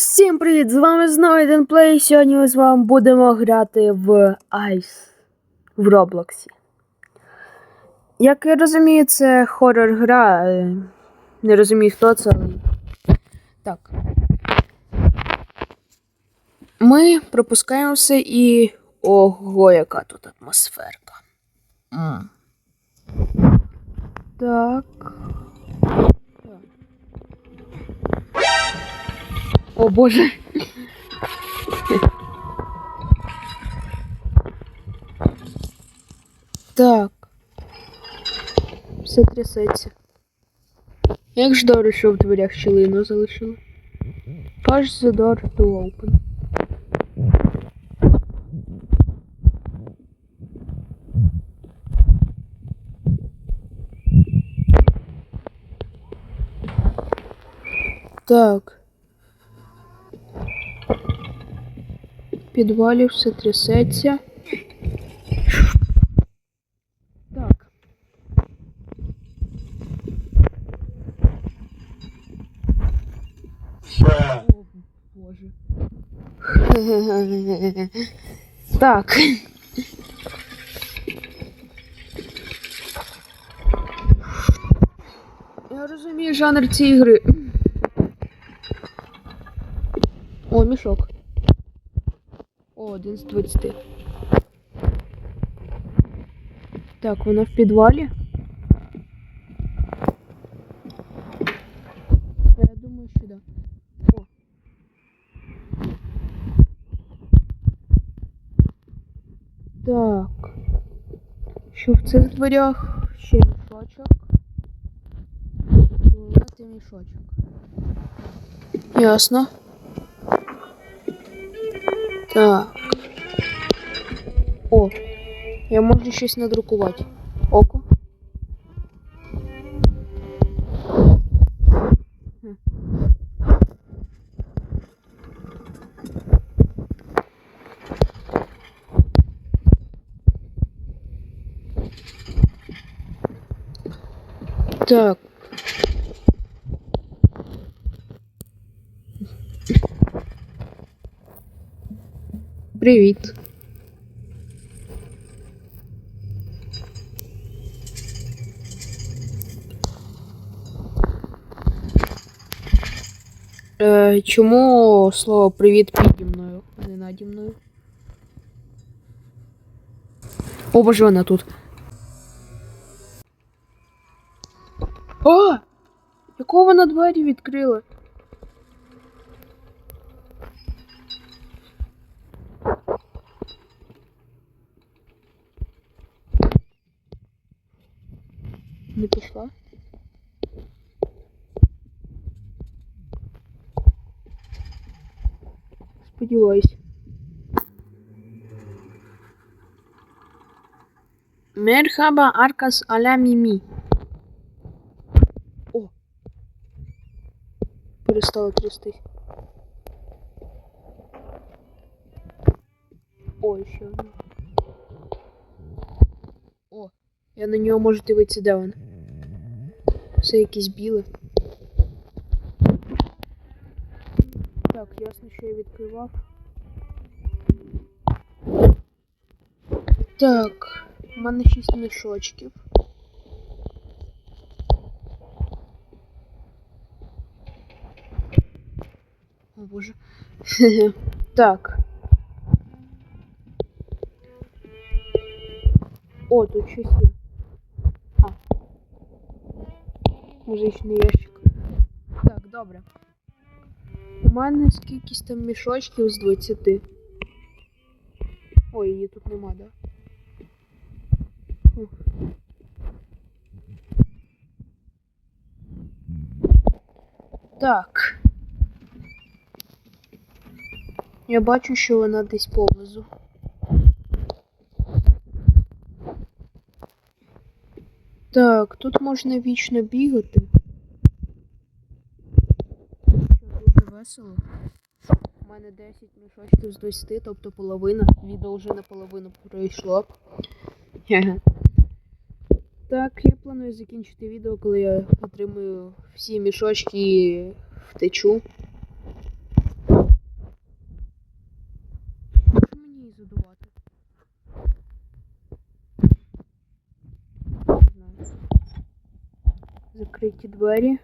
Усім привіт! З вами знову один плей. Сьогодні ми з вами будемо грати в Ice в Роблоксі. Як я розумію, це хоррор гра. е, Не розумію, хто це. Так. Ми пропускаємо все і. Ого, яка тут атмосферка. М. Так. О боже. Так. Все трясеться. Як ж добре, що в дверях щілину залишили. Push the door to open. Так. Підвалі все трясеться. Так. О, боже. Так. Я розумію жанр цієї гри. О, мішок. Один з 20. Так, вона в підвалі. Я думаю, що да. О. Так. Що в цих дверях? Ще мішочок. Туалет і мішочок. Ясно. Так. Я можу щось надрукувати. Око. Так. Привіт. Е, чому слово привіт піді мною, а не наді мною? О, боже, вона тут. О! Якого вона двері відкрила? Не пішла? Сподіваюсь. Мерхаба Аркас аля Мімі. О! Перестало трястись. О, ще одна. О, я на нього можу дивитися, де він. Все якесь біле. ясно, що я відкривав. Так, у мене шість мішочків. О боже. так. О, тут щось є. А. Музичний ящик. Так, добре. У мене скількись там мішочків з 20. Ой, її тут нема, да? Фух. Так. Я бачу, що вона десь поблизу. Так, тут можна вічно бігати. весело. У мене 10 мішочків з 20, тобто половина. Відео вже наполовину пройшло. Так, я планую закінчити відео, коли я отримую всі мішочки і втечу. Мені її задувати. Закриті двері.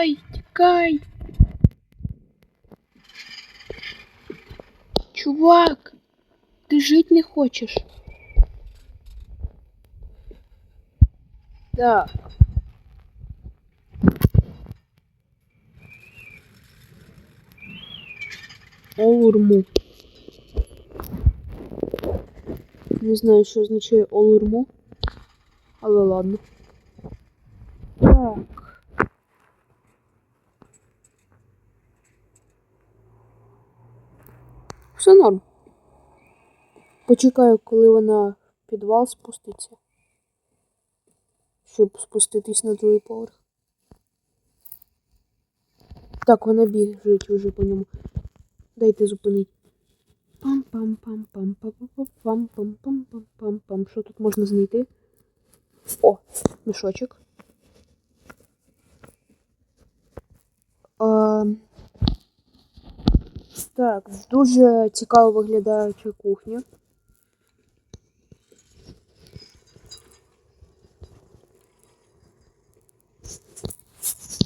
Тікай, тікай. Чувак, ти жить не хочеш. Так. Олурму. Не знаю, що означає олурму. Але ладно. Так. Все норм. Почекаю, коли вона в підвал спуститься. Щоб спуститись на другий поверх. Так, вона біжить уже по ньому. Дайте зупинить. пам пам пам пам пам пам пам пам пам пам пам пам Що тут можна знайти? О, мішочок. А, так, дуже цікаво виглядаюча кухня.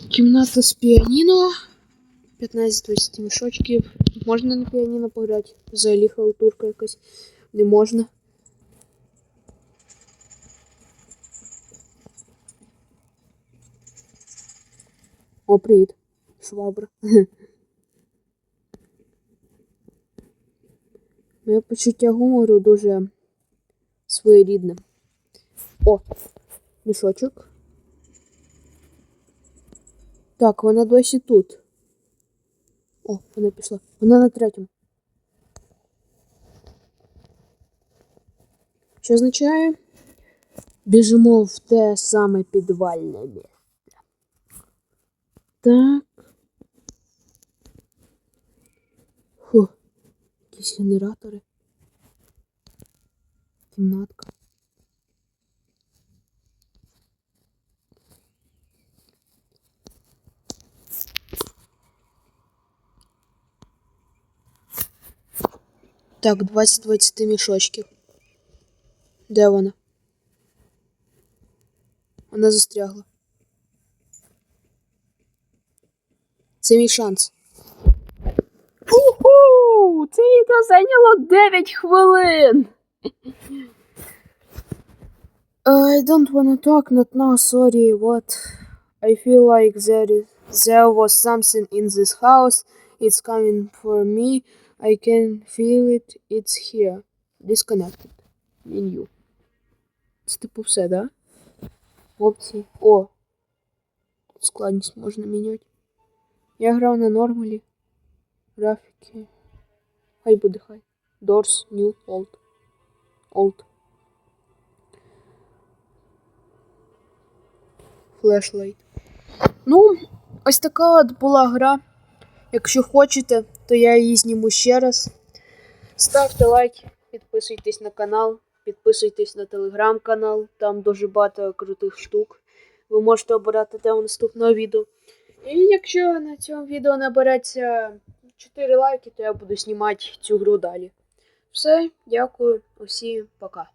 Кімната з піаніно. 15-20 мішочків. Можна на піаніно пограти? Взагалі халтурка якась. Не можна. О, привіт. Швабра. Моє почуття гумору дуже своєрідне. О, мішочок. Так, вона досі тут. О, вона пішла. Вона на третьому. Що означає? Біжимо в те саме підвальне місце. Так. Якісь генератори. Кімнатка. Так, 20 20 мішочків. Де вона? Вона застрягла. Це мій шанс. Це відео зайняло 9 хвилин. I don't wanna talk, not now, sorry, what? I feel like there is, there was something in this house. It's coming for me. I can feel it. It's here. Disconnected. Menu. Це типу все, да? Опції. О! Складність можна міняти. Я грав на нормалі. Графіки. Хай буде хай. Doors, new, old. Old. Flashlight. Ну, ось така от була гра. Якщо хочете, то я її зніму ще раз. Ставте лайк, підписуйтесь на канал, підписуйтесь на телеграм-канал, там дуже багато крутих штук. Ви можете обирати тему наступного відео. І якщо на цьому відео набереться 4 лайки, то я буду знімати цю гру далі. Все, дякую, усім пока.